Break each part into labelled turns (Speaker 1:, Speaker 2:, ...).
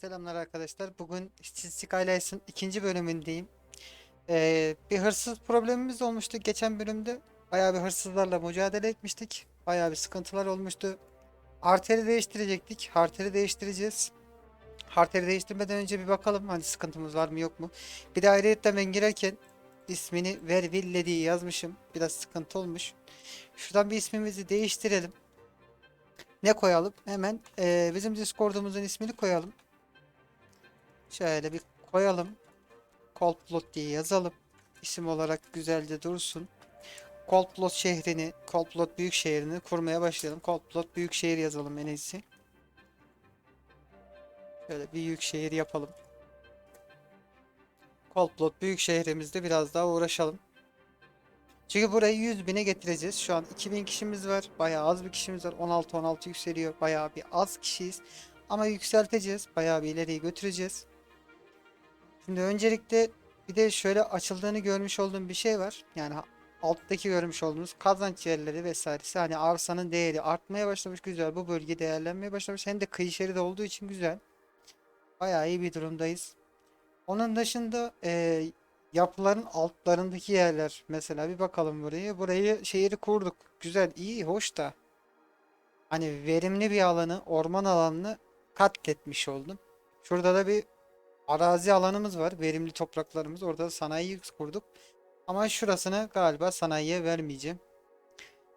Speaker 1: selamlar arkadaşlar. Bugün Ailesi'nin ikinci bölümündeyim. Ee, bir hırsız problemimiz olmuştu geçen bölümde. Bayağı bir hırsızlarla mücadele etmiştik. Bayağı bir sıkıntılar olmuştu. Harteri değiştirecektik. Harteri değiştireceğiz. Harteri değiştirmeden önce bir bakalım hani sıkıntımız var mı yok mu. Bir de ayrıyetten ben girerken ismini Verville diye yazmışım. Biraz sıkıntı olmuş. Şuradan bir ismimizi değiştirelim. Ne koyalım? Hemen eee, bizim Discord'umuzun ismini koyalım. Şöyle bir koyalım. Coldplot diye yazalım. İsim olarak güzelce dursun. Coldplot şehrini, Coldplot büyük şehrini kurmaya başlayalım. Coldplot büyük şehir yazalım en iyisi. Şöyle büyük şehir yapalım. Coldplot büyük şehrimizde biraz daha uğraşalım. Çünkü burayı 100 bine getireceğiz. Şu an 2000 kişimiz var. Bayağı az bir kişimiz var. 16-16 yükseliyor. Bayağı bir az kişiyiz. Ama yükselteceğiz. Bayağı bir ileriye götüreceğiz. Şimdi öncelikle bir de şöyle açıldığını görmüş olduğum bir şey var. Yani alttaki görmüş olduğunuz kazanç yerleri vesairesi. Hani arsanın değeri artmaya başlamış güzel. Bu bölge değerlenmeye başlamış. Hem de kıyı şeridi olduğu için güzel. Bayağı iyi bir durumdayız. Onun dışında eee, yapıların altlarındaki yerler mesela bir bakalım buraya. Burayı şehri kurduk. Güzel, iyi, hoş da. Hani verimli bir alanı, orman alanını katletmiş oldum. Şurada da bir arazi alanımız var. Verimli topraklarımız. Orada sanayi kurduk. Ama şurasını galiba sanayiye vermeyeceğim.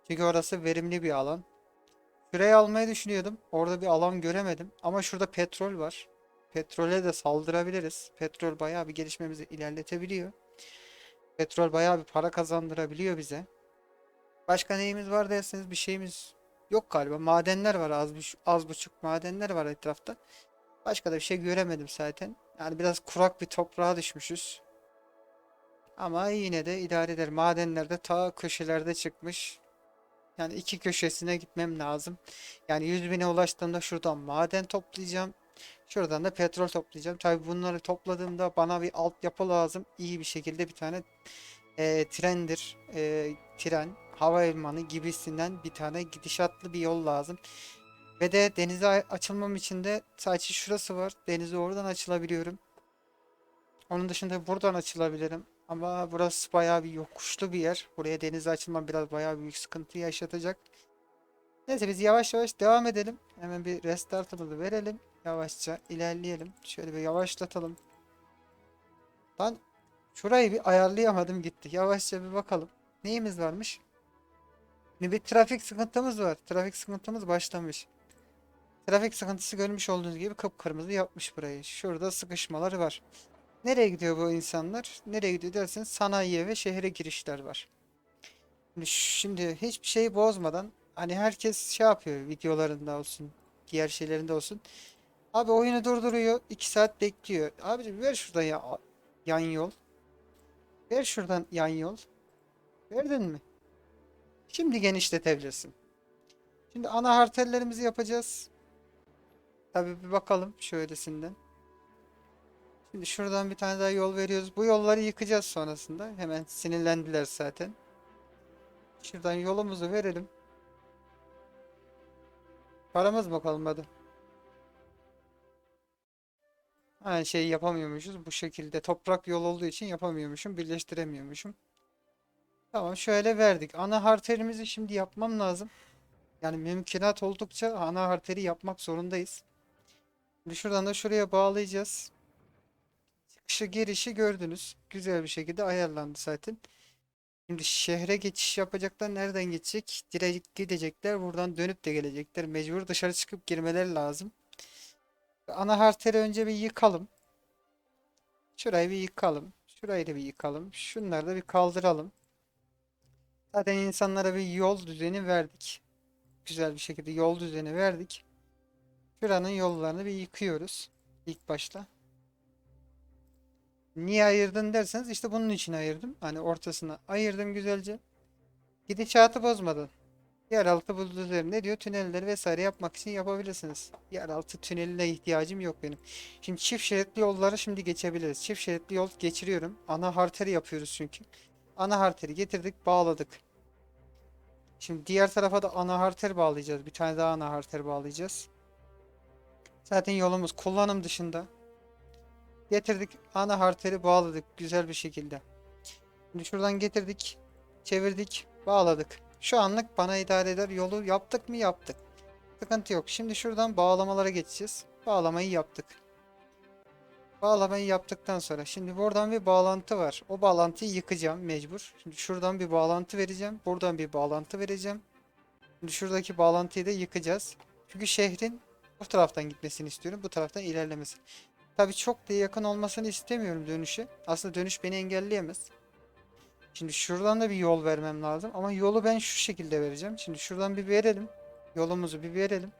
Speaker 1: Çünkü orası verimli bir alan. Şurayı almayı düşünüyordum. Orada bir alan göremedim. Ama şurada petrol var. Petrole de saldırabiliriz. Petrol bayağı bir gelişmemizi ilerletebiliyor. Petrol bayağı bir para kazandırabiliyor bize. Başka neyimiz var derseniz bir şeyimiz yok galiba. Madenler var az, az buçuk madenler var etrafta. Başka da bir şey göremedim zaten. Yani biraz kurak bir toprağa düşmüşüz. Ama yine de idare eder. Madenler de ta köşelerde çıkmış. Yani iki köşesine gitmem lazım. Yani 100 bine ulaştığımda şuradan maden toplayacağım. Şuradan da petrol toplayacağım. Tabii bunları topladığımda bana bir altyapı lazım. İyi bir şekilde bir tane e, trendir, e, tren, havalimanı gibisinden bir tane gidişatlı bir yol lazım. Ve de denize açılmam için de sadece şurası var. Denize oradan açılabiliyorum. Onun dışında buradan açılabilirim. Ama burası bayağı bir yokuşlu bir yer. Buraya denize açılmam biraz bayağı büyük sıkıntı yaşatacak. Neyse biz yavaş yavaş devam edelim. Hemen bir restartımızı verelim. Yavaşça ilerleyelim. Şöyle bir yavaşlatalım. Lan şurayı bir ayarlayamadım gitti. Yavaşça bir bakalım. Neyimiz varmış? Bir trafik sıkıntımız var. Trafik sıkıntımız başlamış. Trafik sıkıntısı görmüş olduğunuz gibi kıpkırmızı yapmış burayı. Şurada sıkışmalar var. Nereye gidiyor bu insanlar? Nereye gidiyor derseniz sanayiye ve şehre girişler var. Şimdi hiçbir şeyi bozmadan hani herkes şey yapıyor videolarında olsun, diğer şeylerinde olsun. Abi oyunu durduruyor. 2 saat bekliyor. Abicim ver şuradan ya yan yol. Ver şuradan yan yol. Verdin mi? Şimdi genişletebilirsin. Şimdi ana harterlerimizi yapacağız. Tabii bir bakalım şöylesinden. Şimdi şuradan bir tane daha yol veriyoruz. Bu yolları yıkacağız sonrasında. Hemen sinirlendiler zaten. Şuradan yolumuzu verelim. Paramız mı kalmadı? Aynı şeyi yapamıyormuşuz. Bu şekilde toprak yol olduğu için yapamıyormuşum. Birleştiremiyormuşum. Tamam şöyle verdik. Ana harterimizi şimdi yapmam lazım. Yani mümkünat oldukça ana harteri yapmak zorundayız. Şimdi şuradan da şuraya bağlayacağız. Çıkışı girişi gördünüz. Güzel bir şekilde ayarlandı zaten. Şimdi şehre geçiş yapacaklar. Nereden geçecek? Direkt gidecekler. Buradan dönüp de gelecekler. Mecbur dışarı çıkıp girmeleri lazım. Ana harteri önce bir yıkalım. Şurayı bir yıkalım. Şurayı da bir yıkalım. Şunları da bir kaldıralım. Zaten insanlara bir yol düzeni verdik. Güzel bir şekilde yol düzeni verdik. Şuranın yollarını bir yıkıyoruz. İlk başta. Niye ayırdın derseniz işte bunun için ayırdım. Hani ortasına ayırdım güzelce. Gidişatı bozmadan. Yeraltı buldozer ne diyor? Tünelleri vesaire yapmak için yapabilirsiniz. Yeraltı tüneline ihtiyacım yok benim. Şimdi çift şeritli yolları şimdi geçebiliriz. Çift şeritli yol geçiriyorum. Ana harteri yapıyoruz çünkü. Ana harteri getirdik, bağladık. Şimdi diğer tarafa da ana harter bağlayacağız. Bir tane daha ana harter bağlayacağız. Zaten yolumuz kullanım dışında. Getirdik ana arteri bağladık güzel bir şekilde. Şimdi şuradan getirdik, çevirdik, bağladık. Şu anlık bana idare eder yolu yaptık mı yaptık. Sıkıntı yok. Şimdi şuradan bağlamalara geçeceğiz. Bağlamayı yaptık. Bağlamayı yaptıktan sonra şimdi buradan bir bağlantı var. O bağlantıyı yıkacağım mecbur. Şimdi şuradan bir bağlantı vereceğim. Buradan bir bağlantı vereceğim. Şimdi şuradaki bağlantıyı da yıkacağız. Çünkü şehrin bu taraftan gitmesini istiyorum. Bu taraftan ilerlemesi. Tabii çok da yakın olmasını istemiyorum dönüşe. Aslında dönüş beni engelleyemez. Şimdi şuradan da bir yol vermem lazım. Ama yolu ben şu şekilde vereceğim. Şimdi şuradan bir verelim. Yolumuzu bir verelim.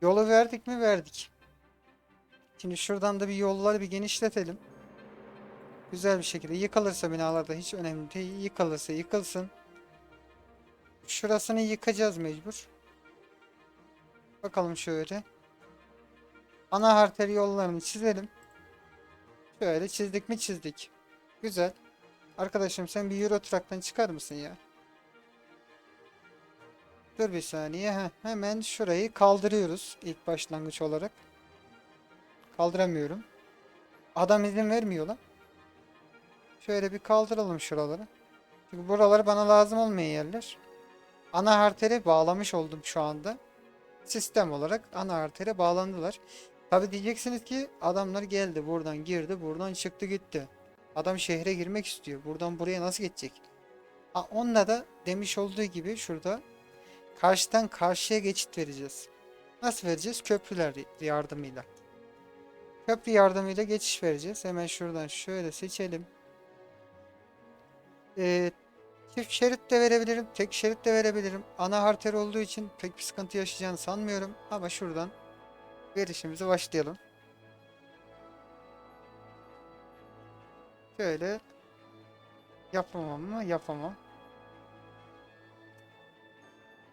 Speaker 1: Yolu verdik mi? Verdik. Şimdi şuradan da bir yolları bir genişletelim. Güzel bir şekilde. Yıkılırsa binalarda hiç önemli değil. Yıkılırsa yıkılsın. Şurasını yıkacağız mecbur. Bakalım şöyle. Ana arteri yollarını çizelim. Şöyle çizdik mi çizdik. Güzel. Arkadaşım sen bir Euro Truck'tan çıkar mısın ya? Dur bir saniye. Heh, hemen şurayı kaldırıyoruz ilk başlangıç olarak. Kaldıramıyorum. Adam izin vermiyor lan. Şöyle bir kaldıralım şuraları. Çünkü buralar bana lazım olmayan yerler. Ana artere bağlamış oldum şu anda. Sistem olarak ana artere bağlandılar. Tabi diyeceksiniz ki adamlar geldi buradan girdi buradan çıktı gitti. Adam şehre girmek istiyor. Buradan buraya nasıl geçecek? Ha, onunla da demiş olduğu gibi şurada karşıdan karşıya geçit vereceğiz. Nasıl vereceğiz? Köprüler yardımıyla. Köprü yardımıyla geçiş vereceğiz. Hemen şuradan şöyle seçelim. Ee, çift şerit de verebilirim. Tek şerit de verebilirim. Ana arter olduğu için pek bir sıkıntı yaşayacağını sanmıyorum. Ama şuradan verişimize başlayalım. Şöyle yapamam mı? Yapamam.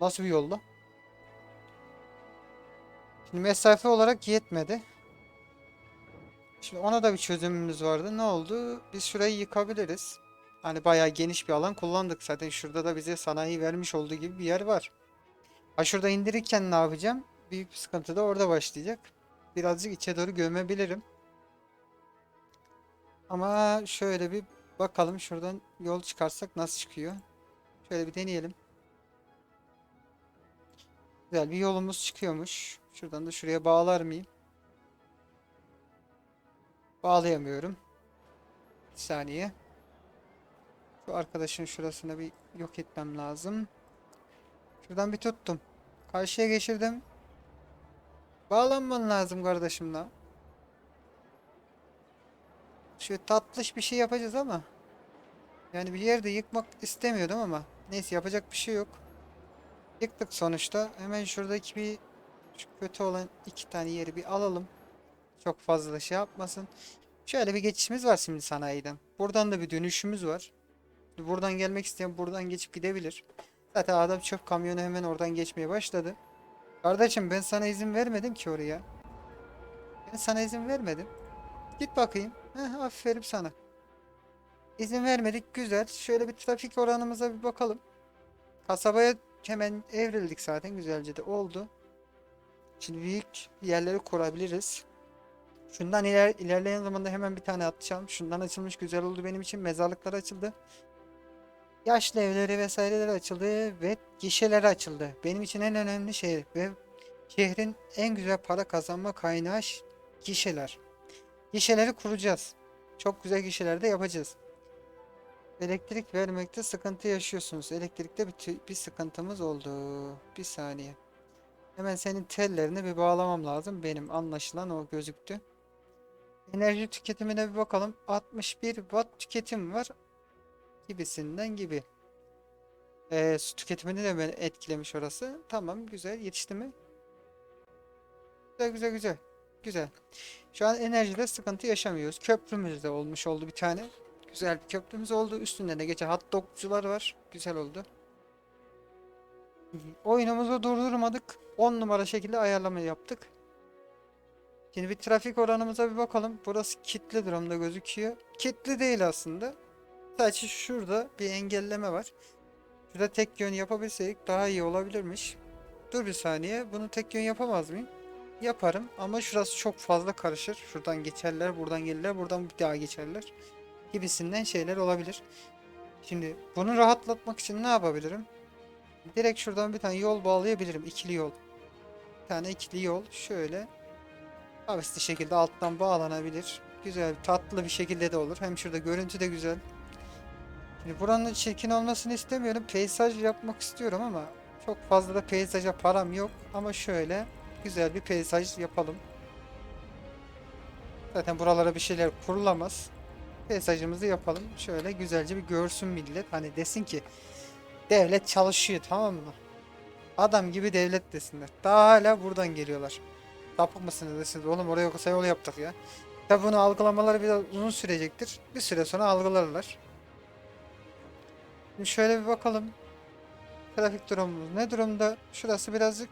Speaker 1: Nasıl bir yolda? Şimdi mesafe olarak yetmedi. Şimdi ona da bir çözümümüz vardı. Ne oldu? Biz şurayı yıkabiliriz. Hani bayağı geniş bir alan kullandık. Zaten şurada da bize sanayi vermiş olduğu gibi bir yer var. Ha şurada indirirken ne yapacağım? Büyük bir sıkıntı da orada başlayacak. Birazcık içe doğru gömebilirim. Ama şöyle bir bakalım şuradan yol çıkarsak nasıl çıkıyor. Şöyle bir deneyelim. Güzel bir yolumuz çıkıyormuş. Şuradan da şuraya bağlar mıyım? Bağlayamıyorum. Bir saniye. Şu arkadaşın şurasını bir yok etmem lazım. Şuradan bir tuttum. Karşıya geçirdim. Bağlanman lazım kardeşim la. Şöyle tatlış bir şey yapacağız ama. Yani bir yerde yıkmak istemiyordum ama. Neyse yapacak bir şey yok. Yıktık sonuçta. Hemen şuradaki bir şu kötü olan iki tane yeri bir alalım. Çok fazla şey yapmasın. Şöyle bir geçişimiz var şimdi sanayiden. Buradan da bir dönüşümüz var. Buradan gelmek isteyen buradan geçip gidebilir. Zaten adam çöp kamyonu hemen oradan geçmeye başladı. Kardeşim ben sana izin vermedim ki oraya. Ben sana izin vermedim. Git bakayım. Heh, aferin sana. İzin vermedik güzel. Şöyle bir trafik oranımıza bir bakalım. Kasabaya hemen evrildik zaten güzelce de oldu. Şimdi büyük yerleri kurabiliriz. Şundan iler, ilerleyen zamanda hemen bir tane atacağım. Şundan açılmış güzel oldu benim için. Mezarlıklar açıldı. Yaşlı evleri vesaireler açıldı ve gişeler açıldı. Benim için en önemli şey ve şehrin en güzel para kazanma kaynağı gişeler. Gişeleri kuracağız. Çok güzel gişeler de yapacağız. Elektrik vermekte sıkıntı yaşıyorsunuz. Elektrikte bir, bir sıkıntımız oldu. Bir saniye. Hemen senin tellerini bir bağlamam lazım. Benim anlaşılan o gözüktü. Enerji tüketimine bir bakalım. 61 watt tüketim var. Gibisinden gibi. Ee, su tüketimini de etkilemiş orası. Tamam güzel yetişti mi? Güzel güzel güzel. Güzel. Şu an enerjide sıkıntı yaşamıyoruz. Köprümüz de olmuş oldu bir tane. Güzel bir köprümüz oldu. Üstünde de geçen hot dogcular var. Güzel oldu. Oyunumuzu durdurmadık. 10 numara şekilde ayarlama yaptık. Şimdi bir trafik oranımıza bir bakalım. Burası kilitli durumda gözüküyor. Kilitli değil aslında. Sadece şurada bir engelleme var. Şurada tek yön yapabilseydik daha iyi olabilirmiş. Dur bir saniye. Bunu tek yön yapamaz mıyım? yaparım ama şurası çok fazla karışır. Şuradan geçerler, buradan gelirler, buradan bir daha geçerler gibisinden şeyler olabilir. Şimdi bunu rahatlatmak için ne yapabilirim? Direkt şuradan bir tane yol bağlayabilirim. ikili yol. Bir tane ikili yol şöyle havaslı şekilde alttan bağlanabilir. Güzel, tatlı bir şekilde de olur. Hem şurada görüntü de güzel. Şimdi buranın çirkin olmasını istemiyorum. Peyzaj yapmak istiyorum ama çok fazla da peyzaja param yok. Ama şöyle güzel bir peyzaj yapalım. Zaten buralara bir şeyler kurulamaz. Peyzajımızı yapalım. Şöyle güzelce bir görsün millet. Hani desin ki devlet çalışıyor tamam mı? Adam gibi devlet desinler. Daha hala buradan geliyorlar. Sapık mısınız desiniz. Oğlum oraya kısa yol yaptık ya. Tabi bunu algılamaları biraz uzun sürecektir. Bir süre sonra algılarlar. Şimdi şöyle bir bakalım. Trafik durumumuz ne durumda? Şurası birazcık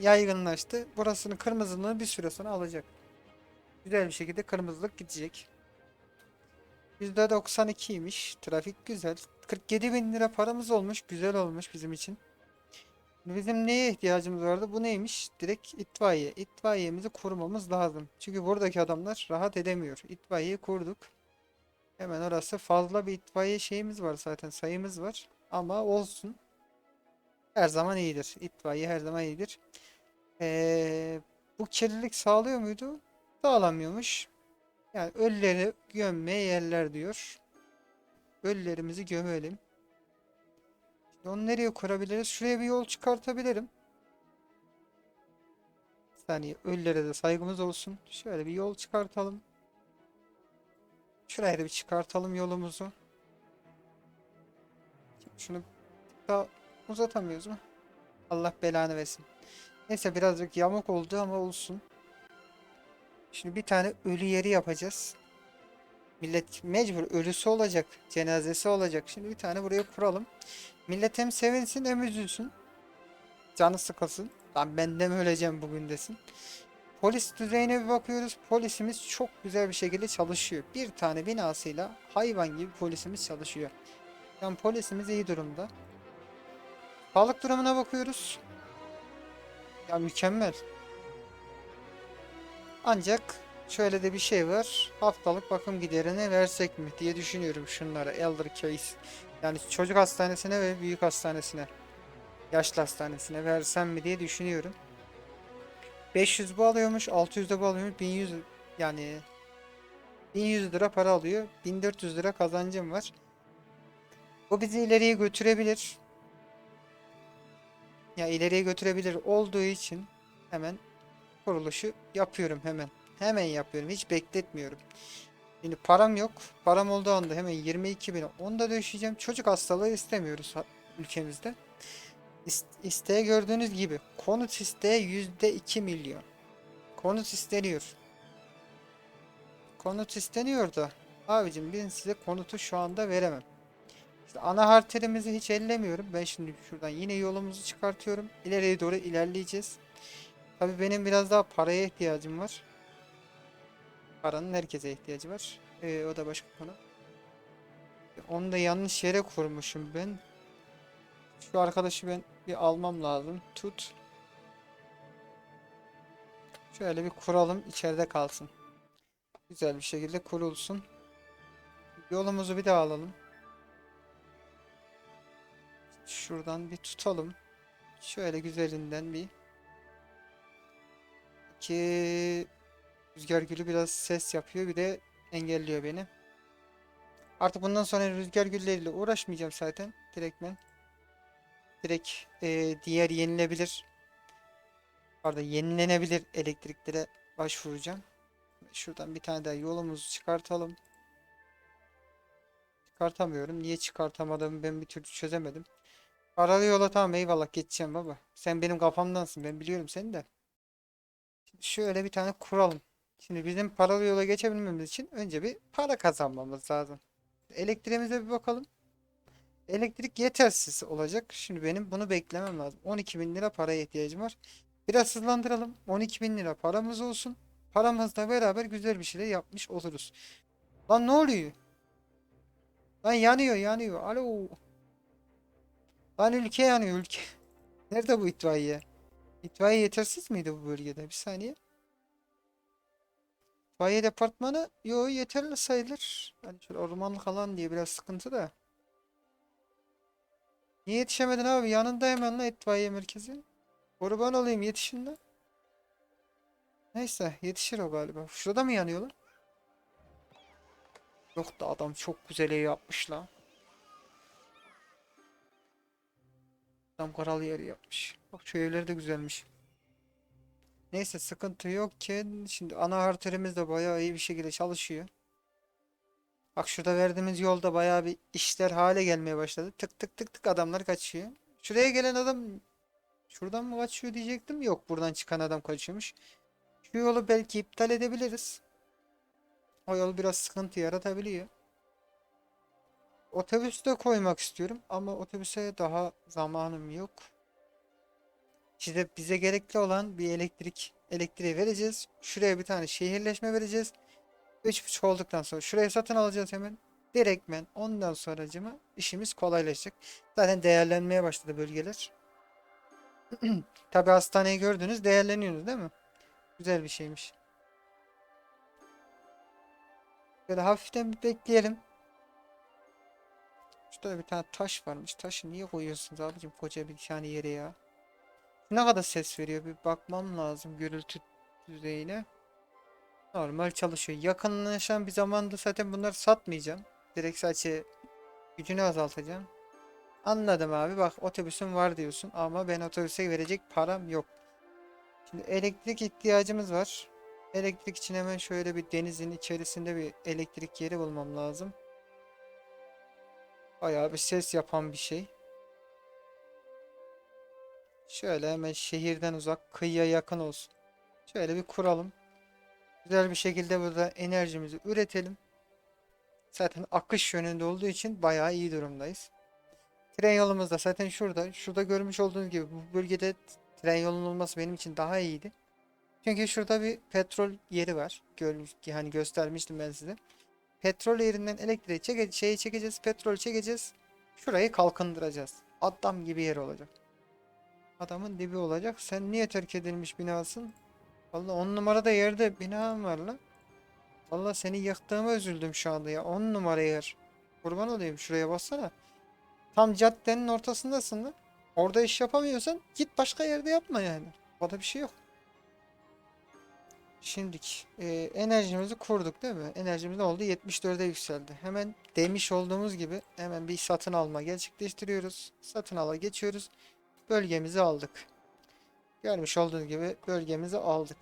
Speaker 1: yaygınlaştı. Burasının kırmızılığını bir süre sonra alacak. Güzel bir şekilde kırmızılık gidecek. %92'ymiş. Trafik güzel. 47 bin lira paramız olmuş. Güzel olmuş bizim için. Bizim neye ihtiyacımız vardı? Bu neymiş? Direkt itfaiye. İtfaiyemizi kurmamız lazım. Çünkü buradaki adamlar rahat edemiyor. İtfaiyeyi kurduk. Hemen orası fazla bir itfaiye şeyimiz var zaten. Sayımız var. Ama olsun. Her zaman iyidir. İtfaiye her zaman iyidir. Ee, bu kirlilik sağlıyor muydu? Sağlamıyormuş. Yani ölüleri gömmeye yerler diyor. Ölülerimizi gömelim. Şimdi onu nereye kurabiliriz? Şuraya bir yol çıkartabilirim. Bir saniye ölülere de saygımız olsun. Şöyle bir yol çıkartalım. Şuraya da bir çıkartalım yolumuzu. Şunu daha uzatamıyoruz mu? Allah belanı versin. Neyse birazcık yamuk oldu ama olsun. Şimdi bir tane ölü yeri yapacağız. Millet mecbur ölüsü olacak. Cenazesi olacak. Şimdi bir tane buraya kuralım. Millet hem sevinsin hem üzülsün. Canı sıkılsın. Lan ben de mi öleceğim bugün desin. Polis düzeyine bir bakıyoruz. Polisimiz çok güzel bir şekilde çalışıyor. Bir tane binasıyla hayvan gibi polisimiz çalışıyor. Yani polisimiz iyi durumda. Sağlık durumuna bakıyoruz. Ya mükemmel. Ancak şöyle de bir şey var. Haftalık bakım giderini versek mi diye düşünüyorum şunlara. Elder case. Yani çocuk hastanesine ve büyük hastanesine. Yaşlı hastanesine versem mi diye düşünüyorum. 500 bu alıyormuş. 600 de bu alıyormuş. 1100 yani 1100 lira para alıyor. 1400 lira kazancım var. Bu bizi ileriye götürebilir. Ya ileriye götürebilir olduğu için hemen kuruluşu yapıyorum hemen. Hemen yapıyorum. Hiç bekletmiyorum. Şimdi param yok. Param olduğu anda hemen 22 bin onu da. Çocuk hastalığı istemiyoruz ülkemizde. İst- isteği gördüğünüz gibi konut isteği %2 milyon. Konut isteniyor. Konut isteniyor abicim ben size konutu şu anda veremem. İşte ana arterimizi hiç ellemiyorum. Ben şimdi şuradan yine yolumuzu çıkartıyorum. İleriye doğru ilerleyeceğiz. Tabii benim biraz daha paraya ihtiyacım var. Paranın herkese ihtiyacı var. Ee, o da başka konu. Onu da yanlış yere kurmuşum ben. Şu arkadaşı ben bir almam lazım. Tut. Şöyle bir kuralım içeride kalsın. Güzel bir şekilde kurulsun. Yolumuzu bir daha alalım. Şuradan bir tutalım. Şöyle güzelinden bir. Ki rüzgar gülü biraz ses yapıyor bir de engelliyor beni. Artık bundan sonra rüzgar gülleriyle uğraşmayacağım zaten. Direkt ben. Direkt eee, diğer yenilebilir. Pardon yenilenebilir elektriklere başvuracağım. Şuradan bir tane daha yolumuzu çıkartalım. Çıkartamıyorum. Niye çıkartamadığımı ben bir türlü çözemedim. Paralı yola tamam eyvallah geçeceğim baba. Sen benim kafamdansın ben biliyorum seni de. Şimdi şöyle bir tane kuralım. Şimdi bizim paralı yola geçebilmemiz için önce bir para kazanmamız lazım. Elektriğimize bir bakalım. Elektrik yetersiz olacak. Şimdi benim bunu beklemem lazım. 12 bin lira paraya ihtiyacım var. Biraz hızlandıralım. 12 bin lira paramız olsun. Paramızla beraber güzel bir şeyler yapmış oluruz. Lan ne oluyor? Lan yanıyor yanıyor. Alo. Lan ülke yanıyor ülke. Nerede bu itfaiye? İtfaiye yetersiz miydi bu bölgede? Bir saniye. İtfaiye departmanı yo yeterli sayılır. Hani şöyle ormanlık alan diye biraz sıkıntı da. Niye yetişemedin abi? Yanında hemen la itfaiye merkezi. Kurban olayım yetişin lan. Neyse yetişir o galiba. Şurada mı yanıyor lan? Yok da adam çok güzel ev yapmış la. Adam karalı yer yapmış. Bak şu evler de güzelmiş. Neyse sıkıntı yokken şimdi ana arterimiz de bayağı iyi bir şekilde çalışıyor. Bak şurada verdiğimiz yolda bayağı bir işler hale gelmeye başladı. Tık tık tık tık adamlar kaçıyor. Şuraya gelen adam şuradan mı kaçıyor diyecektim. Yok buradan çıkan adam kaçıyormuş. Şu yolu belki iptal edebiliriz. O yol biraz sıkıntı yaratabiliyor. Otobüs de koymak istiyorum ama otobüse daha zamanım yok. İşte bize gerekli olan bir elektrik elektriği vereceğiz. Şuraya bir tane şehirleşme vereceğiz. 3.5 olduktan sonra şurayı satın alacağız hemen. Direktmen ondan sonracıma işimiz kolaylaşacak. Zaten değerlenmeye başladı bölgeler. Tabi hastaneyi gördünüz değerleniyorsunuz değil mi? Güzel bir şeymiş. Böyle hafiften bir bekleyelim. Şurada bir tane taş varmış. Taşı niye koyuyorsunuz abicim koca bir tane yere ya? Ne kadar ses veriyor bir bakmam lazım gürültü düzeyine. Normal çalışıyor. Yakınlaşan bir zamanda zaten bunları satmayacağım. Direkt sadece gücünü azaltacağım. Anladım abi bak otobüsüm var diyorsun ama ben otobüse verecek param yok. Şimdi elektrik ihtiyacımız var. Elektrik için hemen şöyle bir denizin içerisinde bir elektrik yeri bulmam lazım. Bayağı bir ses yapan bir şey. Şöyle hemen şehirden uzak, kıyıya yakın olsun. Şöyle bir kuralım. Güzel bir şekilde burada enerjimizi üretelim. Zaten akış yönünde olduğu için bayağı iyi durumdayız. Tren yolumuz da zaten şurada. Şurada görmüş olduğunuz gibi bu bölgede tren yolunun olması benim için daha iyiydi. Çünkü şurada bir petrol yeri var. Görmüş ki hani göstermiştim ben size. Petrol yerinden elektriği çeke şeyi çekeceğiz, petrol çekeceğiz. Şurayı kalkındıracağız. Adam gibi yer olacak. Adamın dibi olacak. Sen niye terk edilmiş binasın? Vallahi on numarada yerde binam var lan. Vallahi seni yıktığıma üzüldüm şu anda ya. On numara yer. Kurban olayım şuraya bassana. Tam caddenin ortasındasın lan. Orada iş yapamıyorsan git başka yerde yapma yani. O da bir şey yok. Şimdik e, enerjimizi kurduk değil mi? Enerjimiz ne oldu? 74'e yükseldi. Hemen demiş olduğumuz gibi hemen bir satın alma gerçekleştiriyoruz. Satın ala geçiyoruz. Bölgemizi aldık. Görmüş olduğunuz gibi bölgemizi aldık.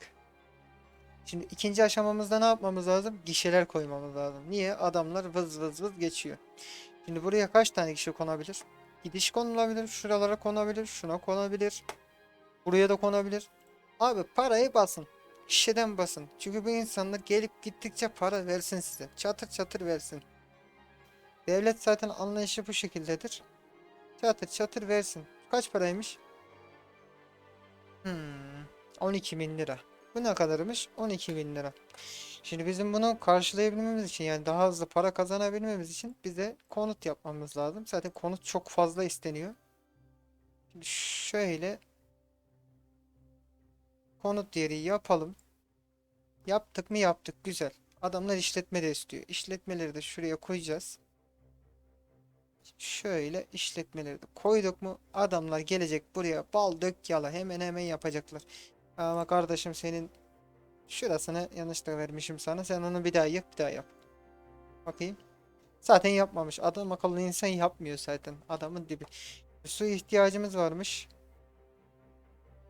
Speaker 1: Şimdi ikinci aşamamızda ne yapmamız lazım? Gişeler koymamız lazım. Niye? Adamlar vız vız vız geçiyor. Şimdi buraya kaç tane kişi konabilir? Gidiş konulabilir, şuralara konabilir, şuna konabilir. Buraya da konabilir. Abi parayı basın. Şişeden basın. Çünkü bu insanlar gelip gittikçe para versin size. Çatır çatır versin. Devlet zaten anlayışı bu şekildedir. Çatır çatır versin. Kaç paraymış? Hmm, 12 bin lira. Bu ne kadarmış? 12 bin lira. Şimdi bizim bunu karşılayabilmemiz için yani daha hızlı para kazanabilmemiz için bize konut yapmamız lazım. Zaten konut çok fazla isteniyor. Şimdi şöyle konut yeri yapalım. Yaptık mı yaptık. Güzel. Adamlar işletme de istiyor. İşletmeleri de şuraya koyacağız. Şöyle işletmeleri de koyduk mu adamlar gelecek buraya bal dök yala hemen hemen yapacaklar. Ama kardeşim senin şurasını yanlışlıkla vermişim sana. Sen onu bir daha yap bir daha yap. Bakayım. Zaten yapmamış. Adam akıllı insan yapmıyor zaten. Adamın dibi. Su ihtiyacımız varmış.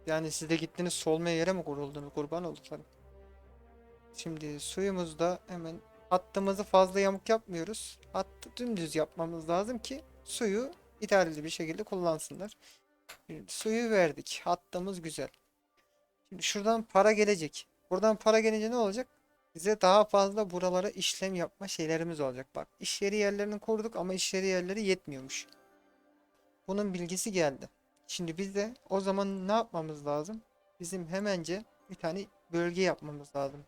Speaker 1: Yani siz de gittiniz solmaya yere mi kuruldunuz? Kurban olduklarım. Şimdi suyumuzda hemen hattımızı fazla yamuk yapmıyoruz. Hattı dümdüz yapmamız lazım ki suyu idareli bir şekilde kullansınlar. Şimdi suyu verdik. Hattımız güzel. Şimdi şuradan para gelecek. Buradan para gelince ne olacak? Bize daha fazla buralara işlem yapma şeylerimiz olacak. Bak iş yeri yerlerini kurduk ama iş yeri yerleri yetmiyormuş. Bunun bilgisi geldi. Şimdi biz de o zaman ne yapmamız lazım? Bizim hemence bir tane bölge yapmamız lazım.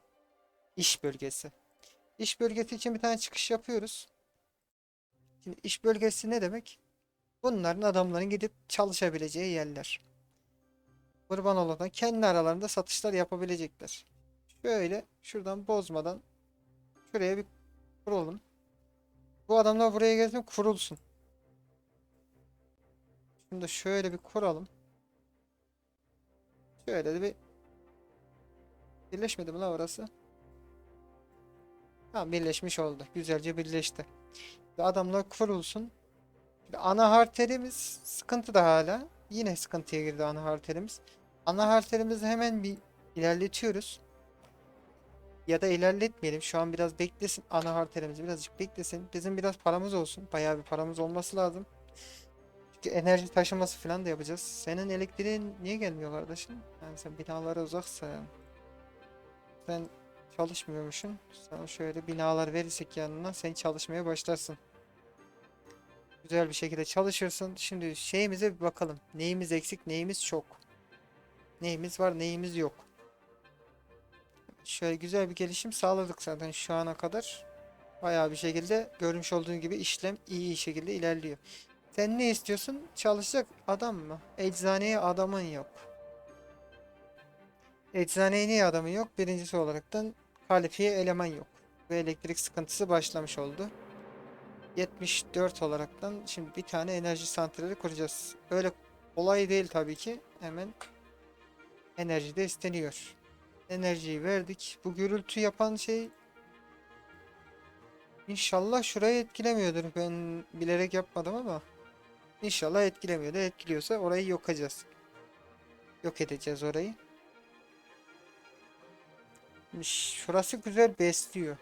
Speaker 1: İş bölgesi. İş bölgesi için bir tane çıkış yapıyoruz. Şimdi iş bölgesi ne demek? Bunların adamların gidip çalışabileceği yerler. Kurban olana kendi aralarında satışlar yapabilecekler. Şöyle şuradan bozmadan şuraya bir kuralım. Bu adamlar buraya gelsin kurulsun. Da şöyle bir kuralım. Şöyle de bir birleşmedi mi la orası? Tamam birleşmiş oldu. Güzelce birleşti. Ve adamlar kurulsun. Şimdi ana harterimiz sıkıntı da hala. Yine sıkıntıya girdi ana harterimiz. Ana harterimizi hemen bir ilerletiyoruz. Ya da ilerletmeyelim. Şu an biraz beklesin. Ana harterimiz birazcık beklesin. Bizim biraz paramız olsun. Bayağı bir paramız olması lazım. Çünkü enerji taşıması falan da yapacağız. Senin elektriğin niye gelmiyor kardeşim? Yani sen binalara uzaksa. Sen çalışmıyormuşsun. Sana şöyle binalar verirsek yanına sen çalışmaya başlarsın. Güzel bir şekilde çalışırsın. Şimdi şeyimize bir bakalım. Neyimiz eksik, neyimiz çok. Neyimiz var, neyimiz yok. Şöyle güzel bir gelişim sağladık zaten şu ana kadar. Bayağı bir şekilde görmüş olduğun gibi işlem iyi şekilde ilerliyor. Sen ne istiyorsun? Çalışacak adam mı? Eczaneye adamın yok. Eczaneye niye adamın yok? Birincisi olaraktan kalifiye eleman yok. Ve elektrik sıkıntısı başlamış oldu. 74 olaraktan şimdi bir tane enerji santrali kuracağız. Öyle kolay değil tabii ki. Hemen enerji de isteniyor. Enerjiyi verdik. Bu gürültü yapan şey İnşallah şurayı etkilemiyordur. Ben bilerek yapmadım ama İnşallah etkilemiyor da etkiliyorsa orayı yokacağız. Yok edeceğiz orayı. Şurası güzel besliyor.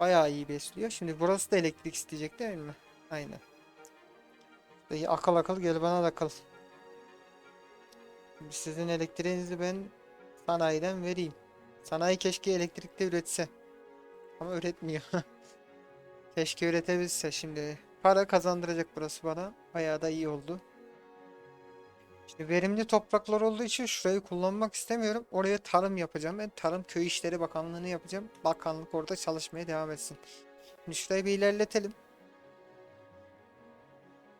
Speaker 1: Bayağı iyi besliyor. Şimdi burası da elektrik isteyecek değil mi? Aynen. Akıl akıl gel bana da akıl. Sizin elektriğinizi ben sanayiden vereyim. Sanayi keşke elektrikte üretse. Ama üretmiyor. Keşke üretebilse şimdi. Para kazandıracak burası bana. Bayağı da iyi oldu. Şimdi verimli topraklar olduğu için şurayı kullanmak istemiyorum. Oraya tarım yapacağım. Ben Tarım Köy İşleri Bakanlığı'nı yapacağım. Bakanlık orada çalışmaya devam etsin. Şimdi şurayı bir ilerletelim.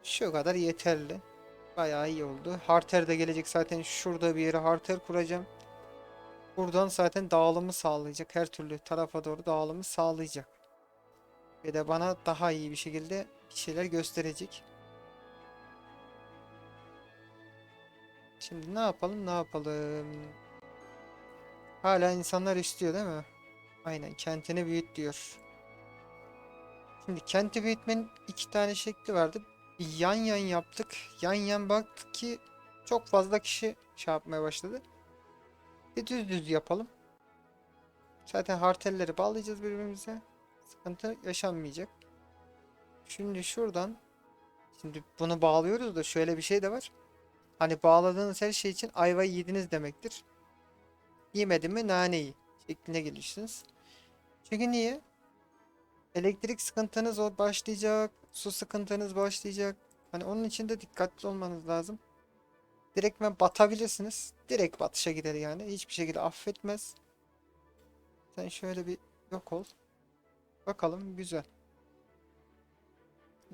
Speaker 1: Şu kadar yeterli. Bayağı iyi oldu. Harter de gelecek zaten. Şurada bir yere harter kuracağım. Buradan zaten dağılımı sağlayacak. Her türlü tarafa doğru dağılımı sağlayacak. Ve de bana daha iyi bir şekilde bir şeyler gösterecek. Şimdi ne yapalım ne yapalım. Hala insanlar istiyor değil mi? Aynen kentini büyüt diyor. Şimdi kenti büyütmenin iki tane şekli vardı. Yan yan yaptık. Yan yan baktık ki çok fazla kişi şey yapmaya başladı. Bir düz düz yapalım. Zaten hartelleri bağlayacağız birbirimize. Sıkıntı yaşanmayacak. Şimdi şuradan Şimdi bunu bağlıyoruz da şöyle bir şey de var. Hani bağladığınız her şey için ayvayı yediniz demektir. Yemedim mi naneyi şekline gelirsiniz. Çünkü niye? Elektrik sıkıntınız o başlayacak. Su sıkıntınız başlayacak. Hani onun için de dikkatli olmanız lazım. Direktmen batabilirsiniz. Direkt batışa gider yani. Hiçbir şekilde affetmez. Sen şöyle bir yok ol. Bakalım güzel.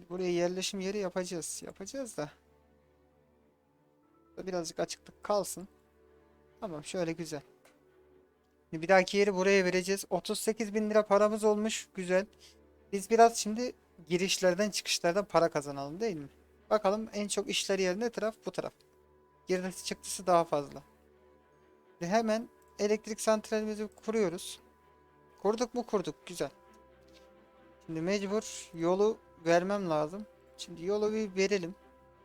Speaker 1: Buraya yerleşim yeri yapacağız. Yapacağız da. Birazcık açıklık kalsın. Tamam şöyle güzel. Bir dahaki yeri buraya vereceğiz. 38 bin lira paramız olmuş. Güzel. Biz biraz şimdi girişlerden çıkışlardan para kazanalım değil mi? Bakalım en çok işler yeri ne taraf? Bu taraf. Girdisi çıktısı daha fazla. Ve hemen elektrik santralimizi kuruyoruz. Kurduk mu kurduk. Güzel. Şimdi mecbur yolu vermem lazım. Şimdi yolu bir verelim.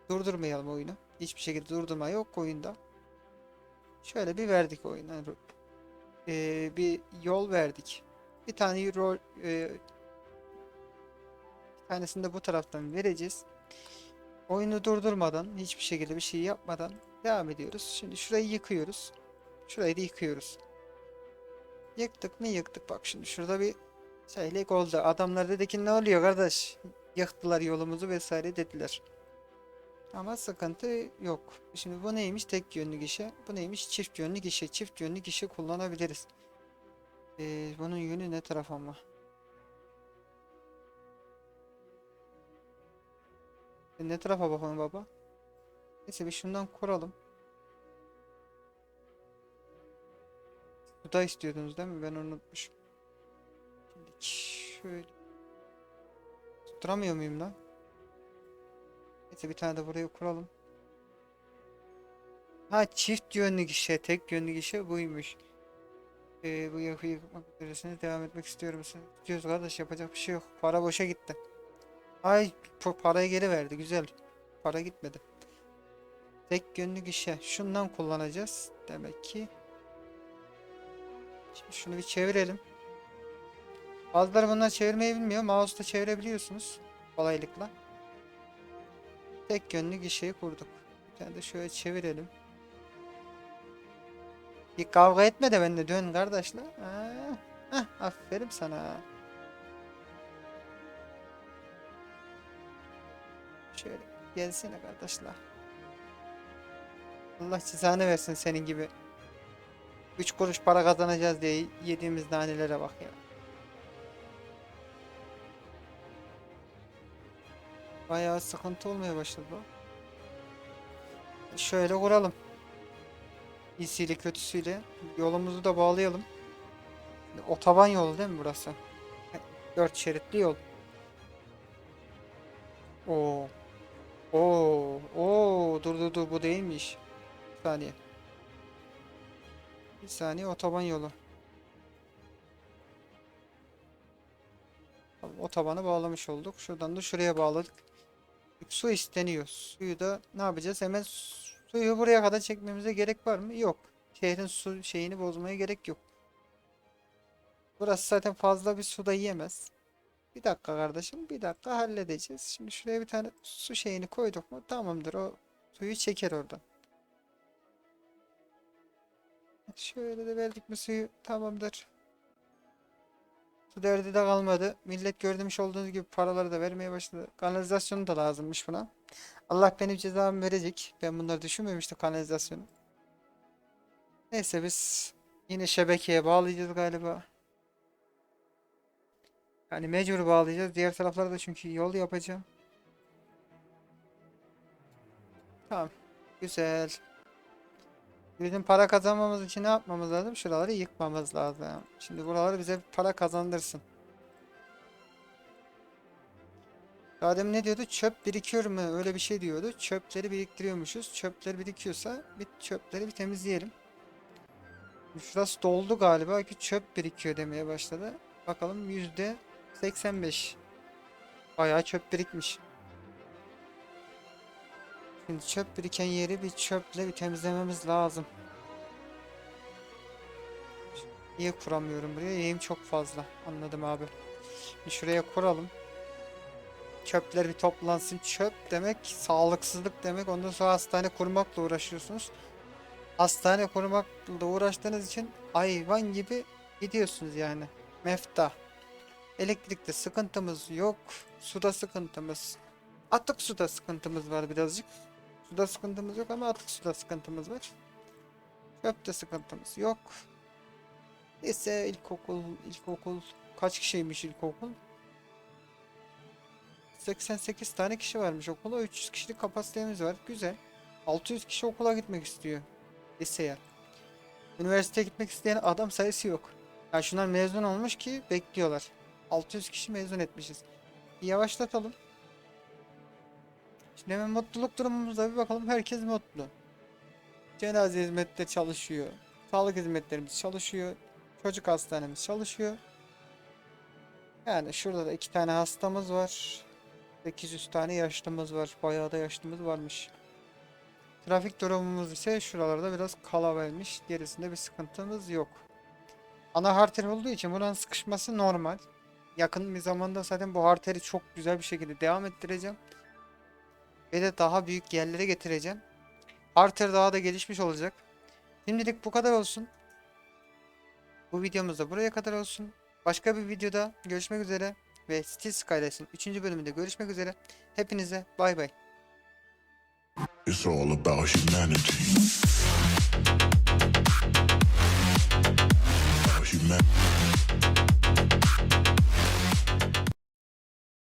Speaker 1: Durdurmayalım oyunu. Hiçbir şekilde durdurma yok oyunda. Şöyle bir verdik oyuna. Ee, bir yol verdik. Bir tane rol e, bir tanesini de bu taraftan vereceğiz. Oyunu durdurmadan, hiçbir şekilde bir şey yapmadan devam ediyoruz. Şimdi şurayı yıkıyoruz. Şurayı da yıkıyoruz. Yıktık mı yıktık. Bak şimdi şurada bir şeylik oldu. Adamlar dedi ki ne oluyor kardeş? Yıktılar yolumuzu vesaire dediler. Ama sıkıntı yok. Şimdi bu neymiş? Tek yönlü gişe. Bu neymiş? Çift yönlü gişe. Çift yönlü gişe kullanabiliriz. Ee, bunun yönü ne taraf ama? E, Ne tarafa bakalım baba? Neyse bir şundan kuralım. burada istiyordunuz değil mi? Ben unutmuşum. Şimdi şöyle. Tutturamıyor muyum lan? Neyse bir tane de buraya kuralım. Ha çift yönlü gişe, tek yönlü gişe buymuş. Ee, bu yapıyı yıkmak üzeresiniz. Devam etmek istiyor musunuz? Diyoruz kardeş yapacak bir şey yok. Para boşa gitti. Ay pa- parayı geri verdi. Güzel. Para gitmedi. Tek yönlü gişe. Şundan kullanacağız. Demek ki. Şimdi şunu bir çevirelim. Bazıları bunları çevirmeyi bilmiyor. Mouse'da çevirebiliyorsunuz. Kolaylıkla. Tek yönlü gişeyi kurduk. Bir tane de şöyle çevirelim. Bir kavga etme de ben de dön kardeşler. Ha, hah, aferin sana. Şöyle gelsene kardeşler. Allah cezanı versin senin gibi. 3 kuruş para kazanacağız diye yediğimiz nanelere bak ya. Bayağı sıkıntı olmaya başladı bu. Şöyle kuralım. İyisiyle kötüsüyle. Yolumuzu da bağlayalım. Otoban yolu değil mi burası? Dört şeritli yol. Oo. Oo. Oo. Dur dur dur bu değilmiş. Bir saniye. Bir saniye otoban yolu. Otobanı bağlamış olduk. Şuradan da şuraya bağladık. Su isteniyor. Suyu da ne yapacağız? Hemen su- suyu buraya kadar çekmemize gerek var mı? Yok. Şehrin su şeyini bozmaya gerek yok. Burası zaten fazla bir su da yiyemez. Bir dakika kardeşim, bir dakika halledeceğiz. Şimdi şuraya bir tane su şeyini koyduk mu? Tamamdır. O suyu çeker oradan. Şöyle de verdik mi suyu? Tamamdır. Su derdi de kalmadı. Millet görmüş olduğunuz gibi paraları da vermeye başladı. Kanalizasyonu da lazımmış buna. Allah benim cezamı verecek. Ben bunları düşünmemiştim kanalizasyonu. Neyse biz yine şebekeye bağlayacağız galiba. Yani mecbur bağlayacağız. Diğer taraflara da çünkü yol yapacağım. Tamam. Güzel. Bizim para kazanmamız için ne yapmamız lazım? Şuraları yıkmamız lazım. Şimdi buraları bize para kazandırsın. Demin ne diyordu? Çöp birikiyor mu? Öyle bir şey diyordu. Çöpleri biriktiriyormuşuz. Çöpler birikiyorsa bir çöpleri bir temizleyelim. Şurası doldu galiba ki çöp birikiyor demeye başladı. Bakalım yüzde 85. Bayağı çöp birikmiş. Şimdi çöp biriken yeri bir çöple bir temizlememiz lazım. Niye kuramıyorum buraya? Yiyeyim çok fazla. Anladım abi. Bir şuraya kuralım. Çöpler bir toplansın. Çöp demek sağlıksızlık demek. Ondan sonra hastane kurmakla uğraşıyorsunuz. Hastane kurmakla uğraştığınız için hayvan gibi gidiyorsunuz yani. Mefta. Elektrikte sıkıntımız yok. Suda sıkıntımız. Atık suda sıkıntımız var birazcık. Suda sıkıntımız yok ama atık suda sıkıntımız var. Çöpte sıkıntımız yok. Lise, ilkokul, ilkokul. Kaç kişiymiş ilkokul? 88 tane kişi varmış okula. 300 kişilik kapasitemiz var. Güzel. 600 kişi okula gitmek istiyor. Liseye. Üniversiteye gitmek isteyen adam sayısı yok. Ya şunlar mezun olmuş ki bekliyorlar. 600 kişi mezun etmişiz. Bir yavaşlatalım. Şimdi hemen mutluluk durumumuza bir bakalım. Herkes mutlu. Cenaze hizmette çalışıyor. Sağlık hizmetlerimiz çalışıyor. Çocuk hastanemiz çalışıyor. Yani şurada da iki tane hastamız var. 800 tane yaşlımız var. Bayağı da yaşlımız varmış. Trafik durumumuz ise şuralarda biraz kala. Gerisinde bir sıkıntımız yok. Ana harter olduğu için buranın sıkışması normal. Yakın bir zamanda zaten bu harteri çok güzel bir şekilde devam ettireceğim. Ve de daha büyük yerlere getireceğim. Harter daha da gelişmiş olacak. Şimdilik bu kadar olsun. Bu videomuz da buraya kadar olsun. Başka bir videoda görüşmek üzere. Ve Steel Skyles'in 3. bölümünde görüşmek üzere. Hepinize bay bay.
Speaker 2: It's all about humanity. About human-